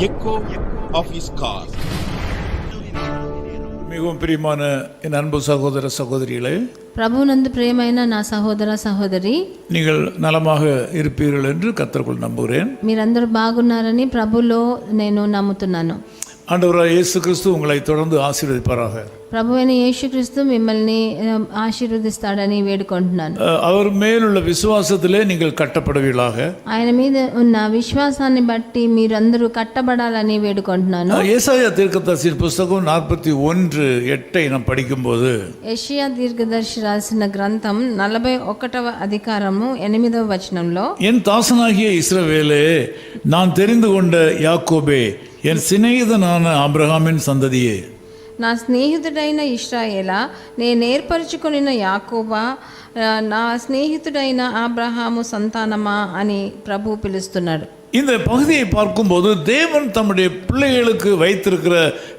echo of his call. மிகவும் பிரியமான என் அன்பு சகோதர சகோதரிகளே ప్రభునందు ప్రియమైన నా సహోదర సహోదరి நீங்கள் நலமாக இருப்பீர்கள் என்று கத்தருக்குள் நம்புகிறேன் మీరందరూ బాగున్నారని ప్రభులో నేను నమ్ముతున్నాను ஆண்டவராக இயேசு கிறிஸ்து உங்களை தொடர்ந்து ஆசீர்வதிப்பாராக ప్రభు అయిన యేసుక్రీస్తు మిమ్మల్ని ఆ, ఆశీర్వదిస్తాడని వేడుకుంటున్నాను அஹ், அவர் மேலுள்ள விசுவாசத்திலே நீங்கள் கட்டப்படுவீர்களாக ఆయన మీద ఉన్న విశ్వాసాన్ని బట్టి మీరందరూ కట్టబడాలని వేడుకుంటున్నాను அஹ், ஏசாயா தீர்க்கதரிசியின் புஸ்தகம் நாற்பத்தி ஒன்று எட்டை நாம் படிக்கும்போது యెషయా దీర్ఘదర్శి రాసిన గ్రంథం నలభై ఒకటవ అధికారము ఎనిమిదవ వచనంలో என் தாசனாகிய இஸ்ரவேலே நான் தெரிந்து கொண்ட யாக்கோபே என் சிநேகிதனான ஆபிரகாமின் சந்ததியே నా స్నేహితుడైన ఇష్రాయేలా నేను ఏర్పరచుకొనిన యాకోబా ఆ, నా స్నేహితుడైన అబ్రహాము సంతానమా అని ప్రభు పిలుస్తున్నాడు இந்த பகுதியை பார்க்கும்போது தேவன் தம்முடைய பிள்ளைகளுக்கு வைத்திருக்கிற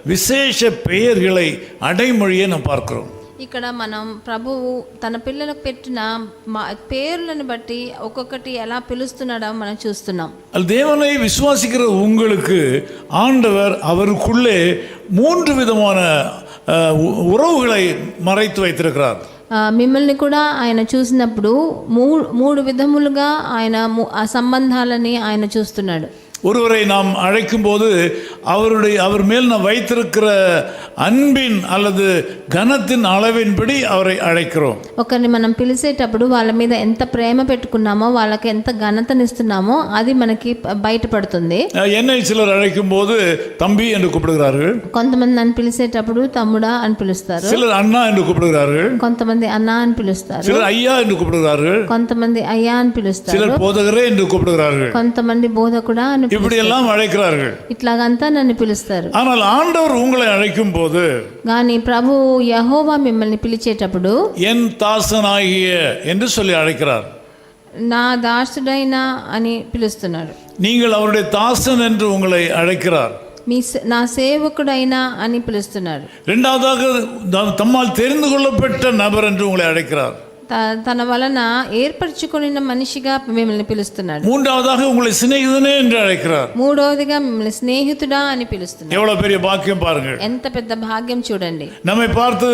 விசேஷ பெயர்களை அடைமொழியை நாம் பார்க்கிறோம் ఇక్కడ మనం ప్రభువు తన పిల్లలకు పెట్టిన మా పేర్లను బట్టి ఒక్కొక్కటి ఎలా పిలుస్తున్నాడో మనం చూస్తున్నాం அது தேவனை விசுவாசிக்கிற உங்களுக்கு ஆண்டவர் அவருக்குள்ளே மூன்று விதமான அஹ், உ- உறவுகளை மறைத்து வைத்திருக்கிறார் ఆ, మిమ్మల్ని కూడా ఆయన చూసినప్పుడు మూ మూడు విధములుగా ఆయన ము- ఆ సంబంధాలని ఆయన చూస్తున్నాడు ஒருவரை நாம் அழைக்கும்போது அவருடைய அவர் மேல் நாம் வைத்திருக்கிற அன்பின் அல்லது கனத்தின் அளவின்படி அவரை அழைக்கிறோம் ఒకరిని మనం పిలిచేటప్పుడు వాళ్ళ మీద ఎంత ప్రేమ పెట్టుకున్నామో వాళ్ళకి ఎంత ఘనతనిస్తున్నామో అది మనకి ప- బయటపడుతుంది அஹ், என்னை சிலர் அழைக்கும்போது தம்பி என்று கூப்பிடுகிறார்கள் కొంతమంది నన్ను పిలిచేటప్పుడు తమ్ముడా అని పిలుస్తారు சிலர் அண்ணா என்று கூப்பிடுகிறார்கள் కొంతమంది అన్నా అని పిలుస్తారు சிலர் ஐயா என்று கூப்பிடுகிறார்கள் కొంతమంది అయ్యా అని పిలుస్తారు சிலர் போதகரே என்று கூப்பிடுகிறார்கள் కొంతమంది బోధకుడా అని పిలు- இப்படி எல்லாம் அழைக்கிறார்கள் ఇట్లాగంతా నన్ను పిలుస్తారు ஆனால் ஆண்டவர் உங்களை அழைக்கும் போது కానీ ప్రభు యహోవా మిమ్మల్ని పిలిచేటప్పుడు என் தாசனாகிய என்று சொல்லி அழைக்கிறார் నా దాసుడైన అని పిలుస్తున్నాడు நீங்கள் அவருடைய தாசன் என்று உங்களை அழைக்கிறார் మీ సే- నా సేవకుడైనా అని పిలుస్తున్నాడు இரண்டாவதாக த- தம்மால் தெரிந்து கொள்ளப்பட்ட நபர் என்று உங்களை அழைக்கிறார் త- తన వలన ఏర్పరచుకున్న మనిషిగా మిమ్మల్ని పిలుస్తున్నాడు மூன்றாவதாக உங்களை சிநேகிதனே என்று அழைக்கிறார் మూడవదిగా మిమ్మల్ని స్నేహితుడా అని పిలుస్తున్నాడు எவ்வளவு பெரிய பாக்கியம் பாருங்கள் ఎంత పెద్ద భాగ్యం చూడండి நம்மை பார்த்து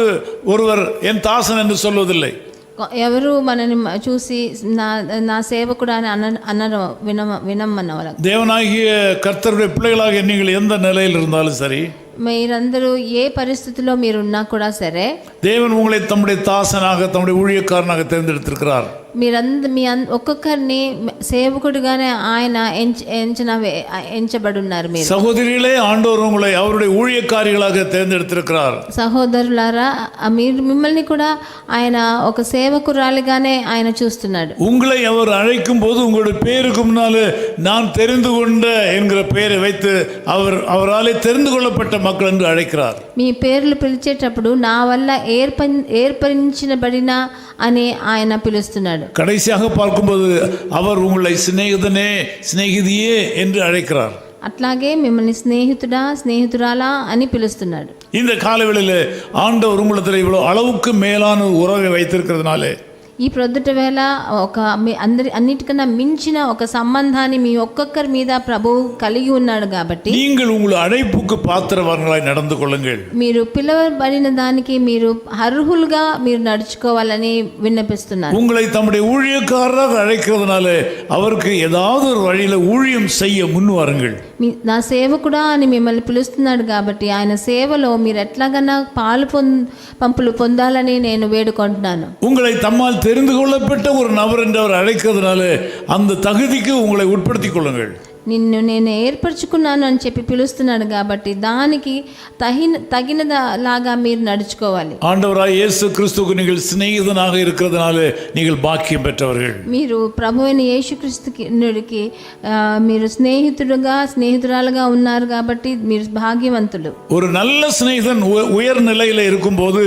ஒருவர் என் தாசன் என்று சொல்வதில்லை కొ- ఎవరు మనని మ- చూసి నా నా సేవకుడు అని అన అనరు వినమ వినమ్మన్న వాళ్ళకి தேவனாகிய கர்த்தருடைய பிள்ளைகளாக நீங்கள் எந்த நிலையில் இருந்தாலும் சரி మీరందరూ ఏ పరిస్థితిలో మీరున్నా కూడా సరే தேவன் உங்களை தம்முடைய தாசனாக தம்முடைய ஊழியக்காரனாக தேர்ந்தெடுத்திருக்கிறார் మీరంద మీ అన్- ఒక్కొక్కరిని సేవకుడిగానే ఆయన ఎంచ ఎంచిన వే- ఎంచబడున్నారు మీరు சகோதரிகளே ஆண்டவர் உங்களை அவருடைய ஊழியக்காரிகளாக தேர்ந்தெடுத்திருக்கிறார் సహోదరులారా ఆ మీరు మిమ్మల్ని కూడా ఆయన ఒక సేవకురాలిగానే ఆయన చూస్తున్నాడు உங்களை அவர் அழைக்கும் போது உங்களுடைய பேருக்கு முன்னாலே நான் தெரிந்து கொண்ட என்கிற பெயரை வைத்து அவர் அவராலே தெரிந்து கொள்ளப்பட்ட மக்கள் என்று அழைக்கிறார் మీ పేర్లు పిలిచేటప్పుడు నా వల్ల ఏర్ప ఏర్పరించబడిన అని ఆయన పిలుస్తున్నాడు கடைசியாக பார்க்கும்போது அவர் உங்களை சிநேகிதனே சிநேகிதியே என்று அழைக்கிறார் అట్లాగే మిమ్మల్ని స్నేహితుడా స్నేహితురాలా అని పిలుస్తున్నాడు இந்த காலவெளியில் ஆண்டவர் உங்களிடத்தில் இவ்வளோ அளவுக்கு மேலான உறவை வைத்திருக்கிறதுனாலே ఈ ప్రొద్దుట వేళ ఒక మీ అందరి అన్నిటికన్నా మించిన ఒక సంబంధాన్ని మీ ఒక్కొక్కరి మీద ప్రభువు కలిగి ఉన్నాడు కాబట్టి நீங்கள் உங்கள் அழைப்புக்கு பாத்திரவான்களாய் நடந்து கொள்ளுங்கள் మీరు పిలవబడిన దానికి మీరు అర్హులుగా మీరు నడుచుకోవాలని విన్నపిస్తున్నారు உங்களை தம்முடைய ஊழியக்காரராக அழைக்கிறதுனால அவருக்கு ஏதாவது ஒரு வழியில் ஊழியம் செய்ய முன் வாருங்கள் మీ నా సేవకుడా అని మిమ్మల్ని పిలుస్తున్నాడు కాబట్టి ఆయన సేవలో మీరు ఎట్లాగన్నా పాలు పొంద పంపులు పొందాలని నేను వేడుకుంటున్నాను உங்களை தம்மால் தெரிந்து கொள்ளப்பட்ட ஒரு నబర్ என்று அவர் அழைக்கிறதுனால அந்த தகுதிக்கு உங்களை உட்படுத்திக் கொள்ளுங்கள் నిన్ను నేను ఏర్పరచుకున్నాను అని చెప్పి పిలుస్తున్నాడు కాబట్టి దానికి తగిన తగినలాగా మీరు నడుచుకోవాలి ஆண்டவராய் இயேசு கிறிஸ்துவுக்கு நீங்கள் சிநேகிதனாக இருக்கிறதுனால நீங்கள் பாக்கியம் பெற்றவர்கள் మీరు ప్రభు అయిన యేసుక్రీస్తుకి నుడికి, ఆ, మీరు స్నేహితుడుగా స్నేహితురాలుగా ఉన్నారు కాబట్టి మీరు భాగ్యవంతులు ஒரு நல்ல சிநேகிதன் உ- உயர் நிலையில் இருக்கும்போது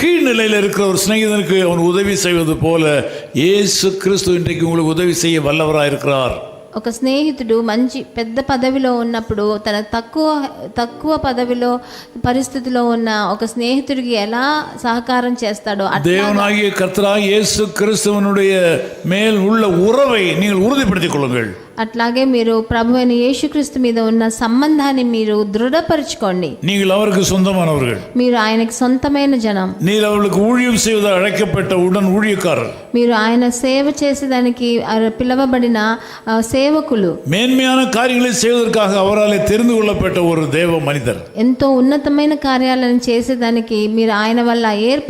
கீழ் நிலையில் இருக்கிற ஒரு சிநேகிதனுக்கு அவன் உதவி செய்வது போல இயேசு கிறிஸ்து இன்றைக்கு உங்களுக்கு உதவி செய்ய வல்லவராக இருக்கிறார் ఒక స్నేహితుడు మంచి పెద్ద పదవిలో ఉన్నప్పుడు తన తక్కువ తక్కువ పదవిలో పరిస్థితిలో ఉన్న ఒక స్నేహితుడికి ఎలా సహకారం చేస్తాడో అట్లా தேவனாகிய கர்த்தராக இயேசு கிறிஸ்துவனுடைய மேல் உள்ள உறவை நீங்கள் உறுதிப்படுத்திக் கொள்ளுங்கள் అట్లాగే మీరు ప్రభు అయిన యేసుక్రీస్తు మీద ఉన్న సంబంధాన్ని మీరు దృఢపరచుకోండి நீங்கள் அவருக்கு சொந்தமானவர்கள் మీరు ఆయనకి సొంతమైన జనం நீர் அவர்களுக்கு ஊழியம் செய்வதாக அழைக்கப்பட்ட உடன் ஊழியக்காரர் మీరు ఆయన సేవ చేసేదానికి ఆ పిలవబడిన ఆ, సేవకులు மேன்மையான காரியங்களை செய்வதற்காக அவராலே தெரிந்து கொள்ளப்பட்ட ஒரு தேவ மனிதர் ఎంతో ఉన్నతమైన కార్యాలను చేసేదానికి మీరు ఆయన వల్ల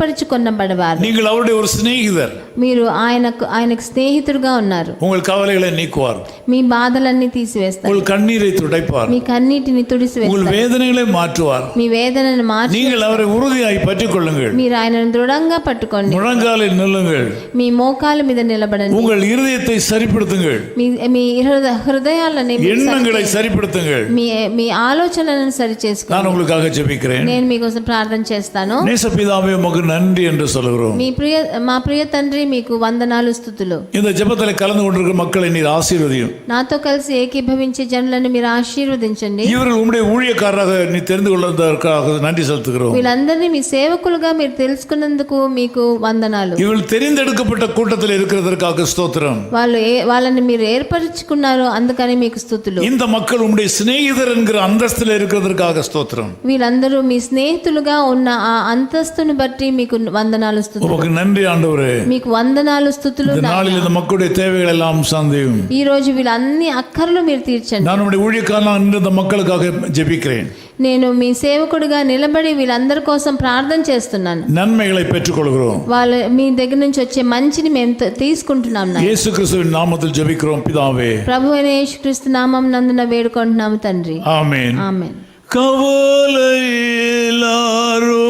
ఏర్పరచుకొనబడవారు நீங்கள் அவருடைய ஒரு சிநேகிதர் మీరు ఆయనకు ఆయనకు స్నేహితుడుగా ఉన్నారు உங்கள் கவலைகளை நீக்குவார் మీ బాధలన్నీ తీసివేస్తారు உங்கள் கண்ணீரை துடைப்பார் మీ కన్నీటిని తుడిసివేస్తారు உங்கள் வேதனைகளை மாற்றுவார் మీ వేదనను మార్చి நீங்கள் அவரை உறுதியாய் பற்றிக் கொள்ளுங்கள் మీరు ఆయనను దృఢంగా పట్టుకోండి முழங்காலில் நில்லுங்கள் మీ మోకాల మీద నిలబడండి உங்கள் இருதயத்தை சரிப்படுத்துங்கள் మీ మీ హృద- హృదయాలని మీరు எண்ணங்களை சரிப்படுத்துங்கள் మీ మీ ఆలోచనలను సరి చేసుకోండి நான் உங்களுக்காக ஜெபிக்கிறேன் నేను మీకోసం ప్రార్థన చేస్తాను நேசபிதாவே உமக்கு நன்றி என்று சொல்கிறோம் మీ ప్రియ మా ప్రియ తండ్రి మీకు వందనాలు స్థుతులు இந்த ஜெபத்தில் கலந்து கொண்டிருக்கிற மக்களை நீர் ஆசீர்வதியும் నాతో కలిసి ఏకీభవించే జనులను మీరు ఆశీర్వదించండి இவர்கள் உம்முடைய ஊழியக்காரராக நீ தெரிந்து கொள்வதற்காக நன்றி செலுத்துகிறோம் వీళ్ళందరినీ మీ సేవకులుగా మీరు తెలుసుకున్నందుకు మీకు వందనాలు இவர்கள் தெரிந்தெடுக்கப்பட்ட கூட்டத்தில் இருக்கிறதற்காக ஸ்தோத்திரம் వాళ్ళు ఏ వాళ్ళని మీరు ఏర్పరచుకున్నారు అందుకని మీకు స్థుతులు இந்த மக்கள் உம்முடைய சிநேகிதர் என்கிற அந்தஸ்தில் இருக்கிறதற்காக ஸ்தோத்திரம் వీళ్ళందరూ మీ స్నేహితులుగా ఉన్న ఆ అంతస్తుని బట్టి మీకు వందనాలు స్థుతులు உமக்கு நன்றி ஆண்டவரே మీకు వందనాలు స్థుతులు இந்த நாளில் இந்த மக்களுடைய தேவைகள் எல்லாம் சந்தையும் ఈ రోజు వీళ్ళన్ని అక్కర్లు మీరు తీర్చండి நான் உம்முடைய ஊழியக்காரனாக நின்று இந்த மக்களுக்காக ஜெபிக்கிறேன் నేను మీ సేవకుడిగా నిలబడి వీళ్ళందరి కోసం ప్రార్థన చేస్తున్నాను நன்மைகளை பெற்றுக்கொள்கிறோம் వాళ్ళు మీ దగ్గర నుంచి వచ్చే మంచిని మేము త- తీసుకుంటున్నాం నాయనా. இயேசு கிறிஸ்துவின் நாமத்தில் ஜெபிக்கிறோம் பிதாவே ప్రభు అయిన యేసుక్రీస్తు నామం నందున వేడుకుంటున్నాము తండ్రి ஆமென் ఆమెన్ கவலையில்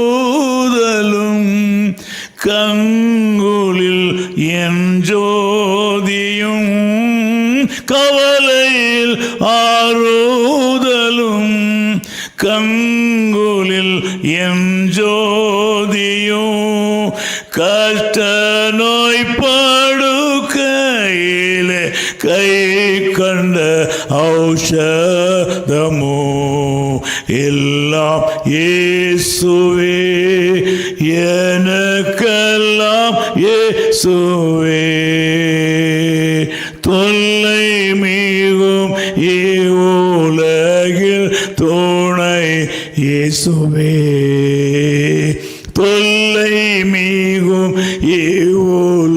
ஆறுதலும் கங்குலில் என் ஜோதியும் கவலையில் ஆறுதலும் கங்குலில் என் ஜோதியும் கஷ்ட நோய் படுக்கையிலே கை கண்ட ஔஷதமோ எல்லாம் ஏசுவே எனக்கெல்லாம் ஏசுவே inimigo, eu